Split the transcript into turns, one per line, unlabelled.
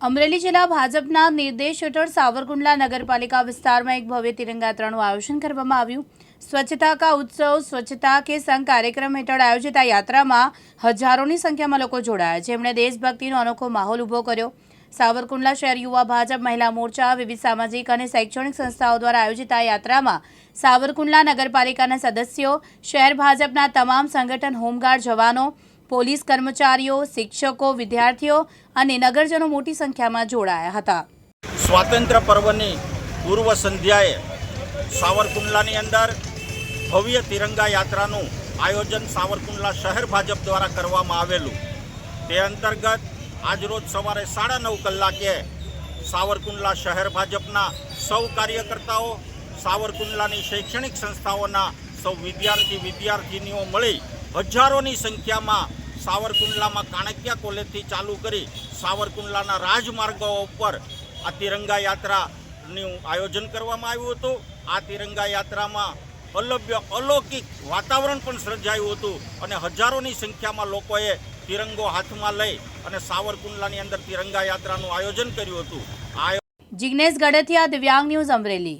અમરેલી જિલ્લા ભાજપના નિર્દેશ હેઠળ સાવરકુંડલા નગરપાલિકા વિસ્તારમાં એક ભવ્ય તિરંગાયાત્રાનું આયોજન કરવામાં આવ્યું. સ્વચ્છતા કા ઉત્સવ, સ્વચ્છતા કે સંઘ કાર્યક્રમ હેઠળ આયોજિત આ યાત્રામાં હજારોની સંખ્યામાં લોકો જોડાયા. જેમણે દેશભક્તિનો અનોખો માહોલ ઊભો કર્યો. સાવરકુંડલા શહેર યુવા ભાજપ મહિલા મોરચા, વિવિધ સામાજિક અને શૈક્ષણિક સંસ્થાઓ દ્વારા આયોજિત આ યાત્રામાં સાવરકુંડલા નગરપાલિકાના સદસ્યો, શહેર ભાજપના તમામ સંગઠન, હોમગાર્ડ જવાનો પોલીસ કર્મચારીઓ, શિક્ષકો, વિદ્યાર્થીઓ અને નગરજનો મોટી સંખ્યામાં જોડાયા હતા.
સ્વાતંત્ર્ય પર્વની પૂર્વ સંધ્યાએ સાવરકુંડલાની અંદર ભવ્ય તિરંગા યાત્રાનું આયોજન સાવરકુંડલા શહેર ભાજપ દ્વારા કરવામાં આવેલું. તે અંતર્ગત આજરોજ સવારે સાડા નવ કલાકે સાવરકુંડલા શહેર ભાજપના સૌ કાર્યકર્તાઓ, સાવરકુંડલાની શૈક્ષણિક સંસ્થાઓના સૌ વિદ્યાર્થી વિદ્યાર્થીનીઓ મળી હજારોની સંખ્યામાં સાવરકુંડલામાં કાણક્યા કોલેજથી ચાલુ કરી સાવરકુંડલાના રાજમાર્ગો ઉપર આ તિરંગા યાત્રાનું આયોજન કરવામાં આવ્યું હતું. આ તિરંગા યાત્રામાં અલભ્ય અલૌકિક વાતાવરણ પણ સર્જાયું હતું અને હજારોની સંખ્યામાં લોકોએ તિરંગો હાથમાં લઈ અને સાવરકુંડલાની અંદર તિરંગા યાત્રાનું આયોજન કર્યું હતું.
જિગ્નેશ ગડથિયા દિવ્યાંગ ન્યૂઝ અમરેલી.